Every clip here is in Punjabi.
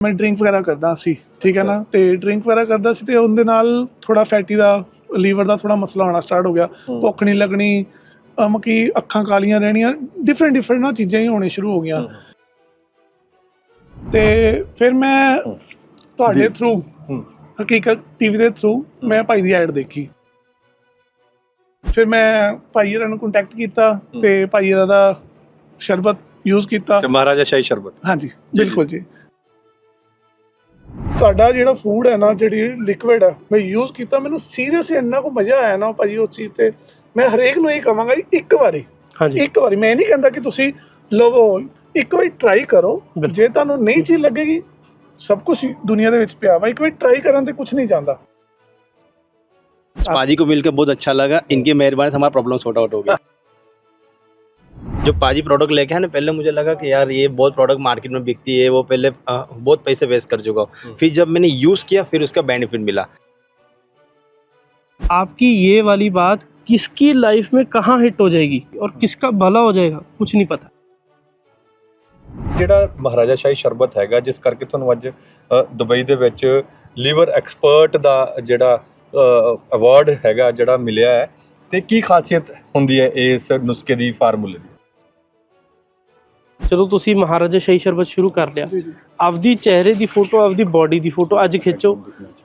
ਮੈਂ ਡਰਿੰਕ ਵਗੈਰਾ ਕਰਦਾ ਸੀ ਠੀਕ ਹੈ ਨਾ ਤੇ ਡਰਿੰਕ ਵਗੈਰਾ ਕਰਦਾ ਸੀ ਤੇ ਉਹਦੇ ਨਾਲ ਥੋੜਾ ਫੈਟੀ ਦਾ ਲੀਵਰ ਦਾ ਥੋੜਾ ਮਸਲਾ ਆਉਣਾ ਸਟਾਰਟ ਹੋ ਗਿਆ। ਭੁੱਖ ਨਹੀਂ ਲੱਗਣੀ ਅਮ ਕਿ ਅੱਖਾਂ ਕਾਲੀਆਂ ਰਹਿਣੀਆਂ ਡਿਫਰੈਂਟ ਡਿਫਰੈਂਟ ਨਾ ਚੀਜ਼ਾਂ ਹੀ ਹੋਣੀ ਸ਼ੁਰੂ ਹੋ ਗਈਆਂ ਤੇ ਫਿਰ ਮੈਂ। ਤੁਹਾਡੇ। ਥਰੂ। ਹਕੀਕਤ ਟੀਵੀ ਦੇ ਥਰੂ ਮੈਂ ਭਾਈ ਦੀ ਐਡ ਦੇਖੀ ਫਿਰ ਮੈਂ ਭਾਈ ਹਰਾਂ ਨੂੰ ਕੰਟੈਕਟ ਕੀਤਾ। ਤੇ ਭਾਈ ਹਰਾਂ ਦਾ ਸ਼ਰਬਤ ਯੂਜ਼ ਕੀਤਾ ਅੱਛਾ ਮਹਾਰਾਜਾ ਸ਼ਾਹੀ ਸ਼ਰਬਤ ਹਾਂਜੀ ਬਿਲਕੁਲ ਜੀ ਤੁਹਾਡਾ ਜਿਹੜਾ ਫੂਡ ਹੈ ਨਾ ਜਿਹੜੀ ਲਿਕਵਿਡ ਹੈ ਮੈਂ ਯੂਜ਼ ਕੀਤਾ ਮੈਨੂੰ ਸੀਰੀਅਸਲੀ ਇੰਨਾ ਕੋ ਮਜ਼ਾ ਆਇਆ ਨਾ ਭਾਜੀ ਉਸ ਚੀਜ਼ ਤੇ ਮੈਂ ਹਰੇਕ ਨੂੰ ਇਹ ਕਹਾਂਗਾ ਜੀ, ਇੱਕ ਵਾਰੀ ਹਾਂਜੀ ਇੱਕ ਵਾਰੀ ਮੈਂ ਨਹੀਂ ਕਹਿੰਦਾ ਕਿ ਤੁਸੀਂ ਲਵੋ ਇੱਕ ਵਾਰੀ ਟਰਾਈ ਕਰੋ ਬਿਲਕੁਲ। ਜੇ ਤੁਹਾਨੂੰ ਨਹੀਂ ਚੀਜ਼ ਲੱਗੇਗੀ ਸਭ ਕੁਝ ਦੁਨੀਆ ਦੇ ਵਿੱਚ ਪਿਆ ਵਾ ਇੱਕ ਵਾਰੀ ਟਰਾਈ ਕਰਨ ਤੇ ਕੁਝ ਨਹੀਂ ਜਾਂਦਾ पाजी को मिलकर बहुत अच्छा लगा इनकी मेहरबानी से हमारा प्रॉब्लम सॉर्ट आउट हो गया जो पाजी प्रोडक्ट लेके है ना पहले मुझे लगा कि यार ये बहुत प्रोडक्ट मार्केट में बिकती है वो पहले अ, बहुत पैसे वेस्ट कर चुका हूँ फिर जब मैंने यूज़ किया फिर उसका बेनिफिट मिला आपकी ये वाली बात किसकी लाइफ में कहाँ हिट हो जाएगी और किसका भला हो जाएगा कुछ नहीं पता ਜਿਹੜਾ ਮਹਾਰਾਜਾ ਸ਼ਾਹੀ ਸ਼ਰਬਤ ਹੈਗਾ ਜਿਸ ਕਰਕੇ ਤੁਹਾਨੂੰ ਅੱਜ ਅ, ਦੁਬਈ ਦੇ ਵਿੱਚ ਲੀਵਰ ਐਕਸਪਰਟ ਦਾ ਜਿਹੜਾ ਅਵਾਰਡ ਹੈਗਾ ਜਿਹੜਾ ਮਿਲਿਆ ਹੈ ਤੇ ਕੀ ਖਾਸੀਅਤ ਹੁੰਦੀ ਹੈ ਇਸ ਨੁਸਖੇ ਦੀ ਫਾਰਮੂਲੇ ਦੀ ਜਦੋਂ ਤੁਸੀਂ ਮਹਾਰਾਜਾ ਸ਼ਾਹੀ ਸ਼ਰਬਤ ਸ਼ੁਰੂ ਕਰ ਲਿਆ ਆਪਦੀ ਚਿਹਰੇ ਦੀ ਫੋਟੋ ਆਪਦੀ ਬਾਡੀ ਦੀ ਫੋਟੋ ਅੱਜ ਖਿੱਚੋ।